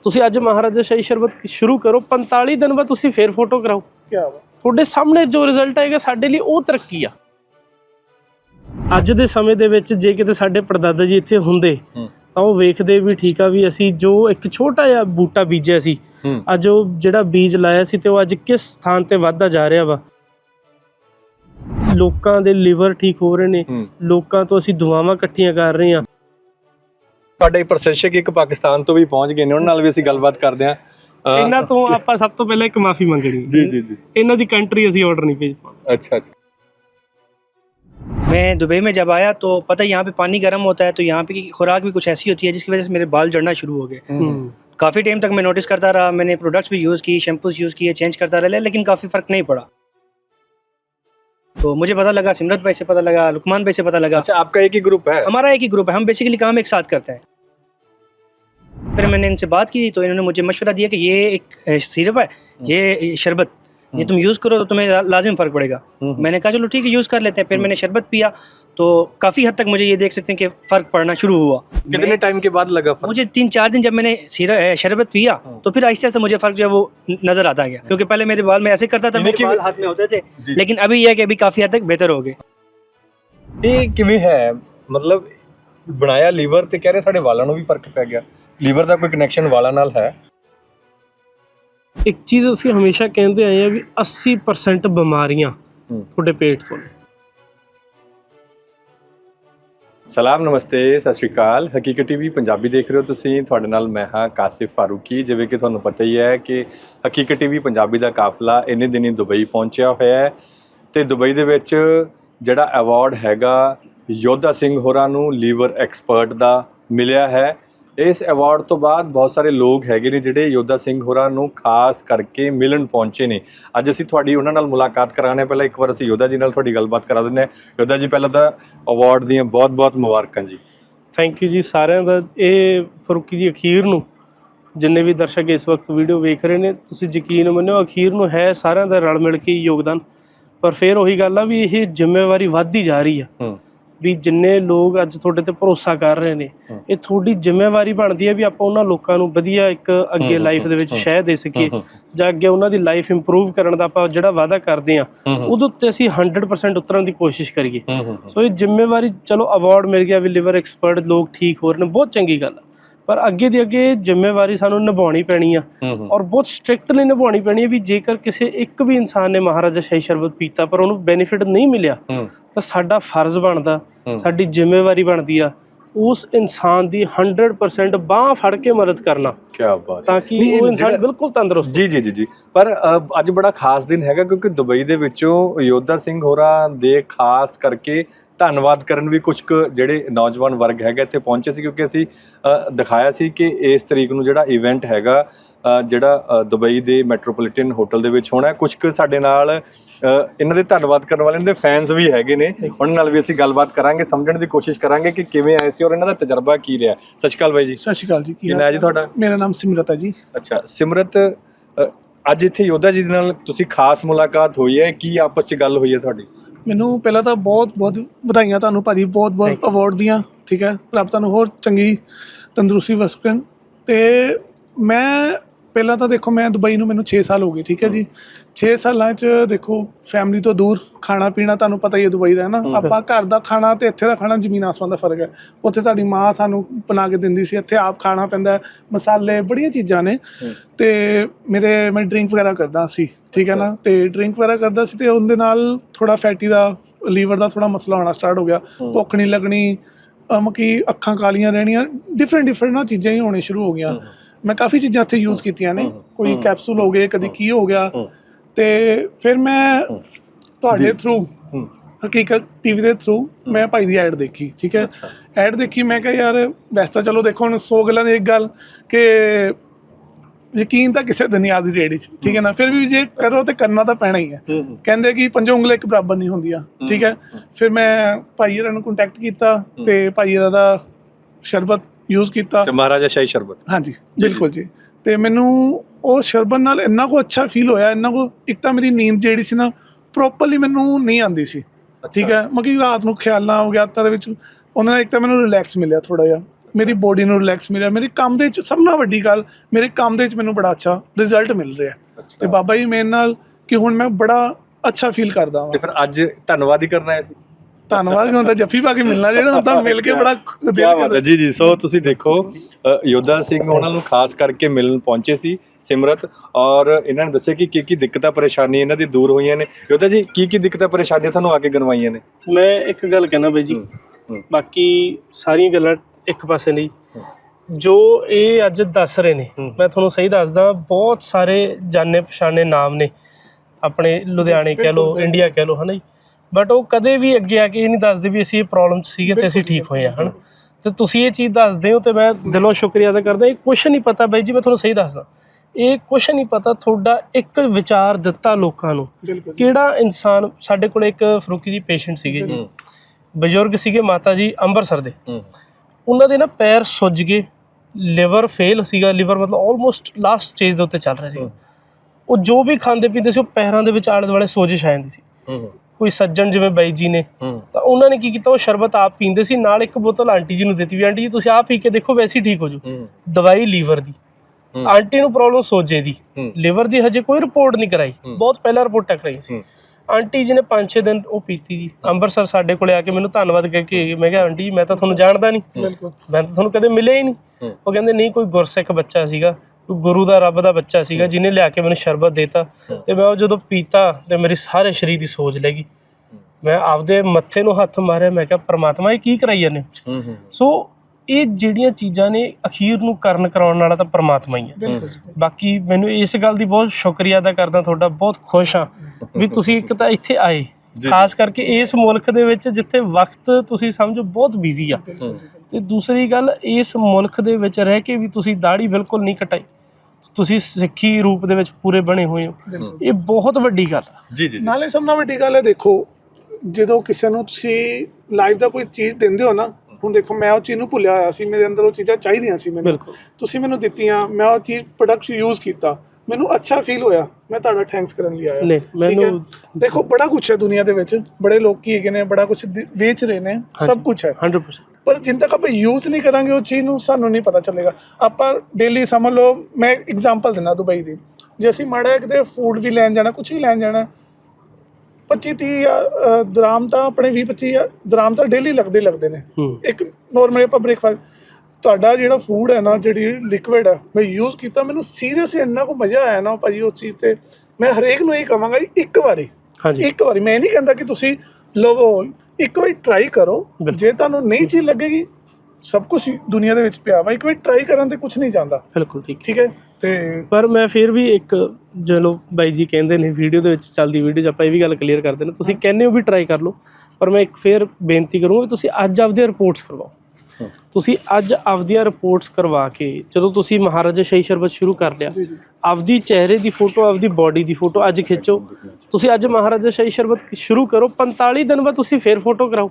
ਤੁਸੀਂ ਅੱਜ ਮਹਾਰਾਜਾ ਸ਼ਾਹੀ ਸ਼ਰਬਤ ਸ਼ੁਰੂ ਕਰੋ 45 ਦਿਨ ਬਾਅਦ ਤੁਸੀਂ ਫੇਰ ਫੋਟੋ ਕਰਾਓ। ਕੀ ਵਾ ਤੁਹਾਡੇ ਸਾਹਮਣੇ ਜੋ ਰਿਜ਼ਲਟ ਆਏਗਾ ਸਾਡੇ ਲਈ ਉਹ ਤਰੱਕੀ ਆ। ਅੱਜ ਦੇ ਸਮੇਂ ਦੇ ਵਿੱਚ ਜੇ ਕਿਤੇ ਸਾਡੇ ਪੜਦਾਦਾ ਜੀ ਇੱਥੇ ਹੁੰਦੇ। ਤਾਂ ਉਹ ਵੇਖਦੇ ਵੀ ਠੀਕ ਆ ਵੀ ਅਸੀਂ ਜੋ ਇੱਕ ਛੋਟਾ ਜਿਹਾ ਬੂਟਾ ਬੀਜਿਆ ਸੀ ਅੱਜ ਉਹ ਜਿਹੜਾ ਬੀਜ ਲਾਇਆ ਸੀ ਤੇ ਉਹ ਅੱਜ ਕਿਸ ਸਥਾਨ ਤੇ ਵੱਧਦਾ ਜਾ ਰਿਹਾ ਵਾ। ਲੋਕਾਂ ਦੇ ਲਿਵਰ ਠੀਕ ਹੋ ਰਹੇ ਨੇ ਹੂੰ ਲੋਕਾਂ ਤੋਂ ਅਸੀਂ ਦੁਆਵਾਂ ਇਕੱਠੀਆਂ ਕਰ ਰਹੇ ਹਾਂ ਸਾਡੇ ਪ੍ਰਸ਼ੰਸਕ ਇੱਕ ਪਾਕਿਸਤਾਨ ਤੋਂ ਵੀ ਪਹੁੰਚ ਗਏ ਨੇ ਉਹਨਾਂ ਨਾਲ ਵੀ ਅਸੀਂ ਗੱਲਬਾਤ ਕਰਦੇ ਹਾਂ ਅ, ਇਹਨਾਂ ਤੋਂ ਆਪਾਂ ਸਭ ਤੋਂ ਪਹਿਲਾਂ ਇੱਕ ਮਾਫੀ ਮੰਗਣੀ ਹੈ। ਜੀ ਜੀ ਜੀ ਇਹਨਾਂ ਦੀ ਕੰਟਰੀ ਅਸੀਂ ਆਰਡਰ ਨਹੀਂ ਭੇਜ ਪਾਉਂਦੇ ਅੱਛਾ ਅੱਛਾ मैं दुबई में जब आया तो पता है यहाँ पे पानी गर्म होता है तो यहाँ पे की खुराक भी कुछ ऐसी होती है जिसकी वजह से मेरे बाल झड़ना शुरू हो गए ਹੂੰ काफ़ी टाइम तक मैं नोटिस करता रहा मैंने प्रोडक्ट्स भी यूज़ किए शैम्पूज यूज़ किए चेंज करता रहा लेकिन काफ़ी फ़र्क नहीं पड़ा तो मुझे पता लगा सिमरत भाई से पता लगा लुकमान भाई से पता लगा। अच्छा आपका एक ही ग्रुप है? हमारा एक ही ग्रुप है हम बेसिकली काम एक साथ करते हैं। फिर मैंने इनसे बात की तो इन्होंने मुझे मशवरा दिया कि ये एक सिरप है ये शरबत ये तुम यूज़ करो तो तुम्हें लाजिम फ़र्क पड़ेगा। हम्म। मैंने कहा चलो ठीक है यूज़ कर लेते हैं। फिर हम्म। मैंने शरबत पिया तो काफ़ी हद तक मुझे ये देख सकते हैं कि फ़र्क पड़ना शुरू हुआ कितने मैं- टाइम के बाद लगा फर्क? मुझे तीन चार दिन जब मैंने सीरा अ, शरबत पिया हम्म। तो फिर आहिस्ते आहिस्ते मुझे फ़र्क जो है वो न- नज़र आता गया क्योंकि पहले मेरे बाल में ऐसे करता था यानी मेरे कि- बाल हाथ में होते थे जी। लेकिन अभी यह है कि अभी काफ़ी हद तक बेहतर हो गए ਇਹ ਕਿਵੇਂ ਹੈ ਮਤਲਬ ਬਣਾਇਆ ਲੀਵਰ ਤੇ ਕਹਿ ਰਹੇ ਸਾਡੇ ਵਾਲਾਂ ਨੂੰ ਵੀ ਫਰਕ ਪੈ ਗਿਆ ਲੀਵਰ ਦਾ ਕੋਈ ਕਨੈਕਸ਼ਨ ਵਾਲਾਂ ਨਾਲ ਹੈ ਇੱਕ ਚੀਜ਼ ਅਸੀਂ ਹਮੇਸ਼ਾ ਕਹਿੰਦੇ ਆਏ ਆ ਵੀ 80% ਬਿਮਾਰੀਆਂ ਹੂੰ। ਤੁਹਾਡੇ ਪੇਟ ਤੋਂ ਨੇ ਸਲਾਮ, ਨਮਸਤੇ, ਸਤਿ ਸ਼੍ਰੀ ਅਕਾਲ। ਹਕੀਕਤ ਟੀਵੀ ਪੰਜਾਬੀ ਦੇਖ ਰਹੇ ਹੋ ਤੁਸੀਂ। ਤੁਹਾਡੇ ਨਾਲ ਮੈਂ ਹਾਂ ਕਾਸਿਫ ਫਾਰੂਕੀ, ਜਿਵੇਂ ਕਿ ਤੁਹਾਨੂੰ ਪਤਾ ਹੀ ਹੈ ਕਿ ਹਕੀਕਤ ਟੀਵੀ ਪੰਜਾਬੀ ਦਾ ਕਾਫਲਾ ਇੰਨੇ ਦਿਨੀ ਦੁਬਈ ਪਹੁੰਚਿਆ ਹੋਇਆ ਹੈ ਤੇ ਦੁਬਈ ਦੇ ਵਿੱਚ ਜਿਹੜਾ ਅਵਾਰਡ ਹੈਗਾ ਯੋਧਾ ਸਿੰਘ ਹੋਰਾਂ ਨੂੰ ਲੀਵਰ ਐਕਸਪਰਟ ਦਾ ਮਿਲਿਆ ਹੈ। ਇਸ ਅਵਾਰਡ ਤੋਂ ਬਾਅਦ ਬਹੁਤ ਸਾਰੇ ਲੋਕ ਹੈਗੇ ਨੇ ਜਿਹੜੇ ਯੋਧਾ ਸਿੰਘ ਹੋਰਾਂ ਨੂੰ ਖਾਸ ਕਰਕੇ ਮਿਲਣ ਪਹੁੰਚੇ ਨੇ। ਅੱਜ ਅਸੀਂ ਤੁਹਾਡੀ ਉਹਨਾਂ ਨਾਲ ਮੁਲਾਕਾਤ ਕਰਾਣੇ ਪਹਿਲਾਂ ਇੱਕ ਵਾਰ ਅਸੀਂ ਯੋਧਾ ਜੀ ਨਾਲ ਤੁਹਾਡੀ ਗੱਲਬਾਤ ਕਰਾ ਦਿੰਦੇ ਹਾਂ। ਯੋਧਾ ਜੀ ਪਹਿਲਾਂ ਤਾਂ ਅਵਾਰਡ ਦੀਆਂ ਬਹੁਤ-ਬਹੁਤ ਮੁਬਾਰਕਾਂ ਜੀ। ਥੈਂਕ ਯੂ ਜੀ ਸਾਰਿਆਂ ਦਾ। ਇਹ ਫਰੂਕੀ ਜੀ ਅਖੀਰ ਨੂੰ ਜਿੰਨੇ ਵੀ ਦਰਸ਼ਕ ਇਸ ਵਕਤ ਵੀਡੀਓ ਵੇਖ ਰਹੇ ਨੇ ਤੁਸੀਂ ਯਕੀਨ ਮੰਨਿਓ ਅਖੀਰ ਨੂੰ ਹੈ ਸਾਰਿਆਂ ਦਾ ਰਲ ਮਿਲ ਕੇ ਯੋਗਦਾਨ। ਪਰ ਫਿਰ ਉਹੀ ਗੱਲ ਆ ਵੀ ਇਹ ਜ਼ਿੰਮੇਵਾਰੀ ਵੱਧਦੀ ਜਾ ਰਹੀ ਆ। ਹੂੰ। ਵੀ ਜਿੰਨੇ ਲੋਕ ਅੱਜ ਤੁਹਾਡੇ ਤੇ ਭਰੋਸਾ ਕਰ ਰਹੇ ਨੇ। ਇਹ ਤੁਹਾਡੀ ਜ਼ਿੰਮੇਵਾਰੀ ਬਣਦੀ ਹੈ ਵੀ ਆਪਾਂ ਉਹਨਾਂ ਲੋਕਾਂ ਨੂੰ ਵਧੀਆ ਇੱਕ ਅੱਗੇ ਲਾਈਫ ਦੇ ਵਿੱਚ ਸ਼ਹਿ ਦੇ ਸਕੀਏ ਜਾਂ ਅੱਗੇ ਉਹਨਾਂ ਦੀ ਲਾਈਫ ਇੰਪਰੂਵ ਕਰਨ ਦਾ ਆਪਾਂ ਜਿਹੜਾ ਵਾਅਦਾ ਕਰਦੇ ਆ ਉਹਦੇ ਉੱਤੇ ਅਸੀਂ 100% ਉਤਰਨ ਦੀ ਕੋਸ਼ਿਸ਼ ਕਰੀਏ। ਸੋ ਇਹ ਜ਼ਿੰਮੇਵਾਰੀ ਚਲੋ ਅਵਾਰਡ ਮਿਲ ਗਿਆ ਵੀ ਲਿਵਰ ਐਕਸਪਰਟ ਲੋਕ ਠੀਕ ਹੋ ਰਹੇ ਨੇ ਬਹੁਤ ਚੰਗੀ ਗੱਲ ਪਰ ਅੱਗੇ ਦੀ ਅੱਗੇ ਜ਼ਿੰਮੇਵਾਰੀ ਸਾਨੂੰ ਨਿਭਾਉਣੀ ਪੈਣੀ ਆ। ਔਰ ਬਹੁਤ ਸਟ੍ਰਿਕਟਲੀ ਨਿਭਾਉਣੀ ਪੈਣੀ ਹੈ ਵੀ ਜੇਕਰ ਕਿਸੇ ਇੱਕ ਵੀ ਇਨਸਾਨ ਨੇ ਮਹਾਰਾਜਾ ਸ਼ਾਹੀ ਸ਼ਰਬਤ ਪੀਤਾ ਪਰ ਉਹਨੂੰ ਬੈਨੀਫਿਟ ਨਹੀਂ ਮਿਲਿਆ ਤਾਂ ਸਾਡਾ ਫਰਜ਼ ਬਣਦਾ। ਸਾਡੀ ਜ਼ਿੰਮੇਵਾਰੀ ਬਣਦੀ ਆ ਉਸ ਇਨਸਾਨ ਦੀ 100% ਬਾਹ ਫੜ ਕੇ ਮਦਦ ਕਰਨਾ। ਕਿਆ ਬਾਤ। ਤਾਂ ਕਿ ਉਹ ਇਨਸਾਨ ਬਿਲਕੁਲ ਤੰਦਰੁਸਤ ਜੀ ਜੀ ਜੀ ਪਰ ਅੱਜ ਬੜਾ ਖਾਸ ਦਿਨ ਹੈਗਾ ਕਿਉਂਕਿ ਦੁਬਈ ਦੇ ਵਿੱਚੋਂ ਯੋਧਾ ਸਿੰਘ ਹੋਰਾਂ ਦੇ ਖਾਸ ਕਰਕੇ ਧੰਨਵਾਦ ਕਰਨ ਵੀ ਕੁਝ ਕੁ ਜਿਹੜੇ ਨੌਜਵਾਨ ਵਰਗ ਹੈਗਾ ਇੱਥੇ ਪਹੁੰਚੇ ਸੀ ਕਿਉਂਕਿ ਅਸੀਂ ਦਿਖਾਇਆ ਸੀ ਕਿ ਇਸ ਤਰੀਕ ਨੂੰ ਜਿਹੜਾ ਇਵੈਂਟ ਹੈਗਾ ਜਿਹੜਾ ਦੁਬਈ ਦੇ ਮੈਟਰੋਪੋਲੀਟਨ ਹੋਟਲ ਦੇ ਵਿੱਚ ਹੋਣਾ ਹੈ। ਕੁਝ ਕੁ ਸਾਡੇ ਨਾਲ ਇਹਨਾਂ ਦੇ ਧੰਨਵਾਦ ਕਰਨ ਵਾਲਿਆਂ ਦੇ ਫੈਨਸ ਵੀ ਹੈਗੇ ਨੇ। ਉਹਨਾਂ ਨਾਲ ਵੀ ਅਸੀਂ ਗੱਲਬਾਤ ਕਰਾਂਗੇ ਸਮਝਣ ਦੀ ਕੋਸ਼ਿਸ਼ ਕਰਾਂਗੇ ਕਿ ਕਿਵੇਂ ਆਏ ਸੀ ਔਰ ਇਹਨਾਂ ਦਾ ਤਜਰਬਾ ਕੀ ਰਿਹਾ ਸਤਿ ਸ਼੍ਰੀ ਅਕਾਲ ਬਾਈ ਜੀ। ਸਤਿ ਸ਼੍ਰੀ ਅਕਾਲ ਜੀ ਕੀ ਨਾਂ ਹੈ ਜੀ ਤੁਹਾਡਾ? ਮੇਰਾ ਨਾਮ ਸਿਮਰਤ ਹੈ ਜੀ। ਅੱਛਾ ਸਿਮਰਤ ਅੱਜ ਇੱਥੇ ਯੋਧਾ ਜੀ ਦੇ ਨਾਲ ਤੁਸੀਂ ਖਾਸ ਮੁਲਾਕਾਤ ਹੋਈ ਹੈ। ਕੀ ਆਪਸ 'ਚ ਗੱਲ ਹੋਈ ਹੈ ਤੁਹਾਡੀ? ਮੈਨੂੰ ਪਹਿਲਾਂ ਤਾਂ ਬਹੁਤ ਬਹੁਤ ਵਧਾਈਆਂ ਤੁਹਾਨੂੰ ਭਾਜੀ ਬਹੁਤ Thank ਬਹੁਤ you. ਅਵਾਰਡ ਦੀਆਂ ਠੀਕ ਹੈ ਰੱਬ ਤੁਹਾਨੂੰ ਹੋਰ ਚੰਗੀ ਤੰਦਰੁਸਤੀ ਬਖਸ਼ਣ ਤੇ ਮੈਂ ਪਹਿਲਾਂ ਤਾਂ ਦੇਖੋ ਮੈਂ ਦੁਬਈ ਨੂੰ ਮੈਨੂੰ 6 ਸਾਲ ਹੋ ਗਏ ਠੀਕ ਹੈ ਜੀ। 6 ਸਾਲਾਂ 'ਚ ਦੇਖੋ ਫੈਮਿਲੀ ਤੋਂ ਦੂਰ ਖਾਣਾ ਪੀਣਾ ਤੁਹਾਨੂੰ ਪਤਾ ਹੀ ਹੈ ਦੁਬਈ ਦਾ ਹੈ ਨਾ। ਆਪਾਂ ਘਰ ਦਾ ਖਾਣਾ ਤੇ ਇੱਥੇ ਦਾ ਖਾਣਾ ਜ਼ਮੀਨ ਆਸਮਾਨ ਦਾ ਫ਼ਰਕ ਹੈ। ਉੱਥੇ ਸਾਡੀ ਮਾਂ ਸਾਨੂੰ ਬਣਾ ਕੇ ਦਿੰਦੀ ਸੀ ਇੱਥੇ ਆਪ ਖਾਣਾ ਪੈਂਦਾ ਮਸਾਲੇ ਬੜੀਆਂ ਚੀਜ਼ਾਂ ਨੇ। ਤੇ ਮੇਰੇ ਮੈਂ ਡਰਿੰਕ ਵਗੈਰਾ ਕਰਦਾ ਸੀ ਠੀਕ ਹੈ ਨਾ। ਤੇ ਡਰਿੰਕ ਵਗੈਰਾ ਕਰਦਾ ਸੀ ਤੇ ਉਹਦੇ ਨਾਲ ਥੋੜਾ ਫੈਟੀ ਦਾ ਲੀਵਰ ਦਾ ਥੋੜਾ ਮਸਲਾ ਹੋਣਾ ਸਟਾਰਟ ਹੋ ਗਿਆ। ਭੁੱਖ ਨਹੀਂ ਲੱਗਣੀ ਅਮ ਕਿ ਅੱਖਾਂ ਕਾਲੀਆਂ ਰਹਿਣੀਆਂ ਡਿਫਰੈਂਟ ਡਿਫਰੈਂਟ ਨਾ ਚੀਜ਼ਾਂ ਹੀ ਹੋਣੇ ਸ਼ੁਰੂ ਹੋ ਗਈਆਂ। ਮੈਂ ਕਾਫੀ ਚੀਜ਼ਾਂ ਇੱਥੇ ਯੂਜ਼ ਕੀਤੀਆਂ ਨੇ। ਕੋਈ। ਕੈਪਸੂਲ ਹੋ ਗਏ ਕਦੀ। ਕੀ ਹੋ ਗਿਆ। ਤੇ ਫਿਰ ਮੈਂ। ਤੁਹਾਡੇ। ਥਰੂ। ਹਕੀਕਤ ਟੀਵੀ ਦੇ ਥਰੂ ਮੈਂ ਭਾਈ ਦੀ ਐਡ ਦੇਖੀ ਠੀਕ ਹੈ ਐਡ ਦੇਖੀ ਮੈਂ ਕਿਹਾ ਯਾਰ ਵੈਸੇ ਤਾਂ ਚਲੋ ਦੇਖੋ ਹੁਣ 100 ਗੱਲਾਂ ਦੀ ਇੱਕ ਗੱਲ ਕਿ ਯਕੀਨ ਤਾਂ ਕਿਸੇ ਦੇ ਨਹੀਂ ਆਦੀ ਰੇੜੀ 'ਚ ਠੀਕ ਹੈ ਨਾ ਫਿਰ ਵੀ ਜੇ ਕਰੋ ਤੇ ਕਰਨਾ ਤਾਂ ਪੈਣਾ ਹੀ ਹੈ ਕਹਿੰਦੇ ਕਿ ਪੰਜੋਂ ਉਂਗਲਾਂ ਇੱਕ ਬਰਾਬਰ ਨਹੀਂ ਹੁੰਦੀਆਂ ਠੀਕ ਹੈ ਫਿਰ ਮੈਂ ਭਾਈ ਹਰਾਂ ਨੂੰ ਕੰਟੈਕਟ ਕੀਤਾ ਤੇ ਭਾਈ ਹਰਾਂ ਦਾ ਸ਼ਰਬਤ ਯੂਜ਼ ਕੀਤਾ। ਅੱਛਾ ਮਹਾਰਾਜਾ ਸ਼ਾਹੀ ਸ਼ਰਬਤ। ਹਾਂਜੀ ਬਿਲਕੁਲ ਜੀ। ਤੇ ਮੈਨੂੰ ਉਹ ਸ਼ਰਬਤ ਨਾਲ ਇੰਨਾ ਕੋ ਅੱਛਾ ਫੀਲ ਹੋਇਆ ਇੰਨਾ ਕੋ ਇੱਕ ਤਾਂ ਮੇਰੀ ਨੀਂਦ ਜਿਹੜੀ ਸੀ ਨਾ ਪ੍ਰੋਪਰਲੀ ਮੈਨੂੰ ਨਹੀਂ ਆਉਂਦੀ ਸੀ। ਠੀਕ ਹੈ ਮਗੀ ਰਾਤ ਨੂੰ ਖਿਆਲਾਂ ਹੋ ਗਿਆ ਤਾਂ ਵਿੱਚ ਉਹਨਾਂ ਨਾਲ ਇੱਕ ਤਾਂ ਮੈਨੂੰ ਰਿਲੈਕਸ ਮਿਲਿਆ ਥੋੜਾ ਜਿਹਾ। ਮੇਰੀ ਬੋਡੀ ਨੂੰ ਰਿਲੈਕਸ ਮਿਲਿਆ। ਮੇਰੇ ਕੰਮ ਦੇ ਵਿੱਚ ਸਭ ਨਾਲੋਂ ਵੱਡੀ ਗੱਲ ਮੇਰੇ ਕੰਮ ਦੇ ਵਿੱਚ ਮੈਨੂੰ ਬੜਾ ਅੱਛਾ ਰਿਜ਼ਲਟ ਮਿਲ ਰਿਹਾ। ਤੇ ਬਾਬਾ ਜੀ ਮੇਰੇ ਨਾਲ ਕਿ ਹੁਣ ਮੈਂ ਬੜਾ ਅੱਛਾ ਫੀਲ ਕਰਦਾ ਤੇ ਹਾਂ ਫਿਰ ਅੱਜ ਧੰਨਵਾਦ ਹੀ ਕਰਨਾ ਹੈ ਧੰਨਵਾਦ ਕਿ ਹੁਣ ਤਾਂ ਜੱਫੀ ਪਾ ਕੇ ਮਿਲਣਾ ਚਾਹੀਦਾ ਹੁਣ ਤਾਂ ਮਿਲ ਕੇ ਬੜਾ ਕੀ ਬਾਤ ਹੈ। ਜੀ ਜੀ ਸੋ ਤੁਸੀਂ ਦੇਖੋ ਯੋਧਾ ਸਿੰਘ ਉਹਨਾਂ ਨੂੰ ਖਾਸ ਕਰਕੇ ਮਿਲਣ ਪਹੁੰਚੇ ਸੀ ਸਿਮਰਤ ਔਰ ਇਹਨਾਂ ਨੇ ਦੱਸਿਆ ਕਿ ਕੀ ਕੀ ਦਿੱਕਤਾਂ ਪਰੇਸ਼ਾਨੀ ਇਹਨਾਂ ਦੀ ਦੂਰ ਹੋਈਆਂ ਨੇ ਯੋਧਾ ਜੀ ਕੀ ਕੀ ਦਿੱਕਤਾਂ ਪਰੇਸ਼ਾਨੀਆਂ ਤੁਹਾਨੂੰ ਆ ਕੇ ਗਨਵਾਈਆਂ ਨੇ ਮੈਂ ਇੱਕ ਗੱਲ ਕਹਿਣਾ ਬਾਈ ਜੀ। ਬਾਕੀ ਸਾਰੀਆਂ ਗੱਲਾਂ ਇੱਕ ਪਾਸੇ ਨਹੀਂ ਜੋ ਇਹ ਅੱਜ ਦੱਸ ਰਹੇ ਨੇ। ਮੈਂ ਤੁਹਾਨੂੰ ਸਹੀ ਦੱਸਦਾ ਬਹੁਤ ਸਾਰੇ ਜਾਣੇ ਪਛਾਣੇ ਨਾਮ ਨੇ ਆਪਣੇ ਲੁਧਿਆਣੇ ਕਹਿ ਲਓ ਬਿਲਕੁਲ। ਇੰਡੀਆ ਕਹਿ ਲਓ ਹਨਾ ਜੀ ਬਟ ਉਹ ਕਦੇ ਵੀ ਅੱਗੇ ਆ ਕੇ ਇਹ ਨਹੀਂ ਦੱਸਦੇ ਵੀ ਅਸੀਂ ਇਹ ਪ੍ਰੋਬਲਮ 'ਚ ਸੀਗੇ ਤੇ ਅਸੀਂ ਠੀਕ ਹੋਏ ਆ ਹਨਾ? ਤੇ ਤੁਸੀਂ ਇਹ ਚੀਜ਼ ਦੱਸਦੇ ਹੋ ਤੇ ਮੈਂ ਦਿਲੋਂ ਸ਼ੁਕਰੀਆ ਅਦਾ ਕਰਦਾ। ਇਹ ਕੁਛ ਨਹੀਂ ਪਤਾ ਬਾਈ ਜੀ ਮੈਂ ਤੁਹਾਨੂੰ ਸਹੀ ਦੱਸਦਾ। ਇਹ ਕੁਛ ਨਹੀਂ ਪਤਾ ਤੁਹਾਡਾ ਇੱਕ ਵਿਚਾਰ ਦਿੱਤਾ ਲੋਕਾਂ ਨੂੰ। ਕਿਹੜਾ ਇਨਸਾਨ ਸਾਡੇ ਕੋਲ ਇੱਕ ਫਰੂਕੀ ਜੀ ਪੇਸ਼ੈਂਟ ਸੀਗੇ ਜੀ। ਬਜ਼ੁਰਗ ਸੀਗੇ ਮਾਤਾ ਜੀ ਅੰਮ੍ਰਿਤਸਰ ਦੇ। ਉਹਨਾਂ ਦੇ ਨਾ ਪੈਰ ਸੁੱਜ ਗਏ ਲਿਵਰ ਫੇਲ ਸੀਗਾ ਲਿਵਰ ਮਤਲਬ ਆਲਮੋਸਟ ਲਾਸਟ ਸਟੇਜ ਦੇ ਉੱਤੇ ਚੱਲ ਰਿਹਾ ਸੀ। ਉਹ ਜੋ ਵੀ ਖਾਂਦੇ ਪੀਂਦੇ ਸੀ ਉਹ ਪੈਰਾਂ ਦੇ ਵਿੱਚ ਆਲੇ ਦੁਆਲੇ ਸੋਜਿਸ਼ ਆ ਜਾਂਦੀ ਸੀ। ਕੋਈ ਸੱਜਣ ਜਿਵੇਂ ਬਾਈ ਜੀ ਨੇ ਤਾਂ ਉਹਨਾਂ ਨੇ ਕੀ ਕੀਤਾ ਉਹ ਸ਼ਰਬਤ ਆਪ ਪੀਂਦੇ ਸੀ ਨਾਲ ਇੱਕ ਬੋਤਲ ਆਂਟੀ ਜੀ ਨੂੰ ਦਿੱਤੀ ਵੀ ਆਂਟੀ ਜੀ ਤੁਸੀਂ ਆਪ ਪੀ ਕੇ ਦੇਖੋ ਵੈਸੇ ਹੀ ਠੀਕ ਹੋ ਜੂ ਦਵਾਈ ਲੀਵਰ ਦੀ। ਆਂਟੀ ਨੂੰ ਪ੍ਰੋਬਲਮ ਸੋਜੇ ਦੀ। ਲਿਵਰ ਦੀ ਹਜੇ ਕੋਈ ਰਿਪੋਰਟ ਨਹੀਂ ਕਰਾਈ। ਬਹੁਤ ਪਹਿਲਾਂ ਰਿਪੋਰਟਾਂ ਕਰਾਈ ਸੀ ਹੂੰ। ਆਂਟੀ ਜੀ ਨੇ 5-6 ਦਿਨ ਉਹ ਪੀਤੀ ਜੀ ਅੰਮ੍ਰਿਤਸਰ ਸਾਡੇ ਕੋਲੇ ਆ ਕੇ ਮੈਨੂੰ ਧੰਨਵਾਦ ਕਹਿ ਕੇ ਗਏ। ਮੈਂ ਕਿਹਾ ਆਂਟੀ ਮੈਂ ਤਾਂ ਤੁਹਾਨੂੰ ਜਾਣਦਾ ਨਹੀਂ ਬਿਲਕੁਲ ਮੈਂ ਤਾਂ ਤੁਹਾਨੂੰ ਕਦੇ ਮਿਲਿਆ ਹੀ ਨਹੀਂ। ਉਹ ਕਹਿੰਦੇ ਨਹੀਂ ਕੋਈ ਗੁਰਸਿੱਖ ਬੱਚਾ ਸੀਗਾ ਗੁਰੂ ਦਾ ਰੱਬ ਦਾ ਬੱਚਾ ਸੀਗਾ ਜਿਹਨੇ ਲਿਆ ਕੇ ਮੈਨੂੰ ਸ਼ਰਬਤ ਦੇਤਾ। ਤੇ ਮੈਂ ਉਹ ਜਦੋਂ ਪੀਤਾ ਤੇ ਮੇਰੀ ਸਾਰੇ ਸਰੀਰ ਦੀ ਸੋਜ ਲੱਗੀ ਮੈਂ ਆਪਦੇ ਮੱਥੇ ਨੂੰ ਹੱਥ ਮਾਰਿਆ ਮੈਂ ਕਿਹਾ ਪ੍ਰਮਾਤਮਾ ਇਹ ਕੀ ਕਰਾਈ ਜਾਂਦੇ ਸੋ ਇਹ ਜਿਹੜੀਆਂ ਚੀਜ਼ਾਂ ਨੇ ਅਖੀਰ ਨੂੰ ਕਰਨ ਕਰਾਉਣ ਵਾਲਾ ਤਾਂ ਪ੍ਰਮਾਤਮਾ ਹੀ ਹੈ ਬਾਕੀ ਮੈਨੂੰ ਇਸ ਗੱਲ ਦੀ ਬਹੁਤ ਸ਼ੁਕਰੀਆ ਅਦਾ ਕਰਦਾ ਤੁਹਾਡਾ ਬਹੁਤ ਖੁਸ਼ ਹਾਂ ਵੀ ਤੁਸੀਂ ਇੱਕ ਤਾਂ ਇੱਥੇ ਆਏ। ਖਾਸ ਕਰਕੇ ਇਸ ਮੁਲਕ ਦੇ ਵਿੱਚ ਜਿੱਥੇ ਵਕਤ ਤੁਸੀਂ ਸਮਝੋ ਬਹੁਤ ਬਿਜ਼ੀ ਆ। ਤੇ ਦੂਸਰੀ ਗੱਲ ਇਸ ਮੁਲਕ ਦੇ ਵਿੱਚ ਰਹਿ ਕੇ ਵੀ ਤੁਸੀਂ ਦਾੜੀ ਬਿਲਕੁਲ ਨਹੀਂ ਕਟਾਈ। ਤੁਸੀਂ ਸਿੱਖੀ ਰੂਪ ਦੇ ਵਿੱਚ ਪੂਰੇ ਬਣੇ ਹੋਏ ਹੋ। ਇਹ ਬਹੁਤ ਵੱਡੀ ਗੱਲ ਆ। ਜੀ ਜੀ। ਨਾਲੇ ਸਭ ਨਾਲ ਵੱਡੀ ਗੱਲ ਹੈ ਦੇਖੋ ਜਦੋਂ ਕਿਸੇ ਨੂੰ ਤੁਸੀਂ ਲਾਈਫ ਦਾ ਕੋਈ ਚੀਜ਼ ਦਿੰਦੇ ਹੋ ਨਾ ਹੁਣ ਦੇਖੋ ਮੈਂ ਉਹ ਚੀਜ਼ ਨੂੰ ਭੁੱਲਿਆ ਹੋਇਆ ਸੀ ਮੇਰੇ ਅੰਦਰ ਉਹ ਚੀਜ਼ਾਂ ਚਾਹੀਦੀਆਂ ਸੀ ਮੈਨੂੰ। ਤੁਸੀਂ ਮੈਨੂੰ ਦਿੱਤੀਆਂ ਮੈਂ ਉਹ ਚੀਜ਼ ਪ੍ਰੋਡਕਟ ਯੂਜ਼ ਕੀਤਾ ਮੈਨੂੰ ਅੱਛਾ ਫੀਲ ਹੋਇਆ ਮੈਂ ਤੁਹਾਡਾ ਥੈਂਕਸ ਕਰਨ ਲਈ ਆਇਆ। ਨਹੀਂ ਮੈਨੂੰ ਦੇਖੋ ਬੜਾ ਕੁਝ ਹੈ ਦੁਨੀਆ ਦੇ ਵਿੱਚ ਬੜੇ ਲੋਕੀ ਹੈਗੇ ਨੇ ਬੜਾ ਕੁਝ ਵੇਚ ਰਹੇ ਨੇ ਸਭ। ਕੁਝ ਹੈ। 100% ਪਰ ਜਿੰਨ ਤੱਕ ਆਪਾਂ ਯੂਜ਼ ਨਹੀਂ ਕਰਾਂਗੇ ਉਹ ਚੀਜ਼ ਨੂੰ ਸਾਨੂੰ ਨਹੀਂ ਪਤਾ ਚੱਲੇਗਾ। ਆਪਾਂ ਡੇਲੀ ਸਮਝ ਲਓ ਮੈਂ ਐਗਜ਼ਾਮਪਲ ਦਿੰਦਾ ਦੁਬਈ ਦੀ। ਜੇ ਅਸੀਂ ਮਾੜਾ ਕਿਤੇ ਫੂਡ ਵੀ ਲੈਣ ਜਾਣਾ ਕੁਝ ਵੀ ਲੈਣ ਜਾਣਾ 25 30 ਅ, ਦਰਾਮ ਤਾਂ ਆਪਣੇ 20 25 ਦਰਾਮ ਤਾਂ ਡੇਲੀ ਲੱਗਦੇ ਲੱਗਦੇ ਨੇ। ਇੱਕ ਨਾਰਮਲ ਆਪਾਂ ਬ੍ਰੇਕਫਾਸਟ ਤੁਹਾਡਾ ਜਿਹੜਾ ਫੂਡ ਹੈ ਨਾ ਜਿਹੜੀ ਲਿਕੁਇਡ ਹੈ ਮੈਂ ਯੂਜ਼ ਕੀਤਾ ਮੈਨੂੰ ਸੀਰੀਅਸਲੀ ਇੰਨਾ ਕੋ ਮਜ਼ਾ ਆਇਆ ਨਾ ਭਾਜੀ ਉਸ ਚੀਜ਼ ਤੇ। ਮੈਂ ਹਰੇਕ ਨੂੰ ਇਹ ਕਹਾਂਗਾ ਇੱਕ ਵਾਰੀ। ਹਾਂਜੀ। ਇੱਕ ਵਾਰੀ। ਮੈਂ ਨਹੀਂ ਕਹਿੰਦਾ ਕਿ ਤੁਸੀਂ ਲਵੋ ਇੱਕ ਵਾਰੀ ਟਰਾਈ ਕਰੋ। ਬਿਲਕੁਲ। ਜੇ ਤੁਹਾਨੂੰ ਨਹੀਂ ਚੀਜ਼ ਲੱਗੇਗੀ ਸਭ ਕੁਝ ਦੁਨੀਆ ਦੇ ਵਿੱਚ ਪਿਆ ਵਾ। ਇੱਕ ਵਾਰੀ ਟਰਾਈ ਕਰਨ ਤੇ ਕੁਝ ਨਹੀਂ ਜਾਂਦਾ। ਬਿਲਕੁਲ ਠੀਕ। ਠੀਕ ਹੈ? ਤੇ ਪਰ ਮੈਂ ਫਿਰ ਵੀ ਇੱਕ ਚਲੋ ਬਾਈ ਜੀ ਕਹਿੰਦੇ ਨੇ ਵੀਡੀਓ ਦੇ ਵਿੱਚ ਚੱਲਦੀ ਵੀਡੀਓ 'ਚ ਆਪਾਂ ਇਹ ਵੀ ਗੱਲ ਕਲੀਅਰ ਕਰਦੇ ਨੇ ਤੁਸੀਂ ਕਹਿੰਦੇ ਹੋ ਵੀ ਟਰਾਈ ਕਰ ਲਓ ਪਰ ਮੈਂ ਇੱਕ ਫੇਰ ਬੇਨਤੀ ਕਰੂੰਗਾ ਵੀ ਤੁਸੀਂ ਅੱਜ ਆਪਦੀਆਂ ਰਿਪੋਰਟਸ ਕਰਵਾਓ। ਤੁਸੀਂ ਅੱਜ ਆਪਦੀਆਂ ਰਿਪੋਰਟਸ ਕਰਵਾ ਕੇ ਜਦੋਂ ਤੁਸੀਂ ਮਹਾਰਾਜਾ ਸ਼ਾਹੀ ਸ਼ਰਬਤ ਸ਼ੁਰੂ ਕਰ ਲਿਆ ਆਪਦੀ ਚਿਹਰੇ ਦੀ ਫੋਟੋ ਆਪਦੀ ਬਾਡੀ ਦੀ ਫੋਟੋ ਅੱਜ ਖਿੱਚੋ। ਤੁਸੀਂ ਅੱਜ ਮਹਾਰਾਜਾ ਸ਼ਾਹੀ ਸ਼ਰਬਤ ਸ਼ੁਰੂ ਕਰੋ 45 ਦਿਨ ਬਾਅਦ ਤੁਸੀਂ ਫੇਰ ਫੋਟੋ ਕਰਾਓ।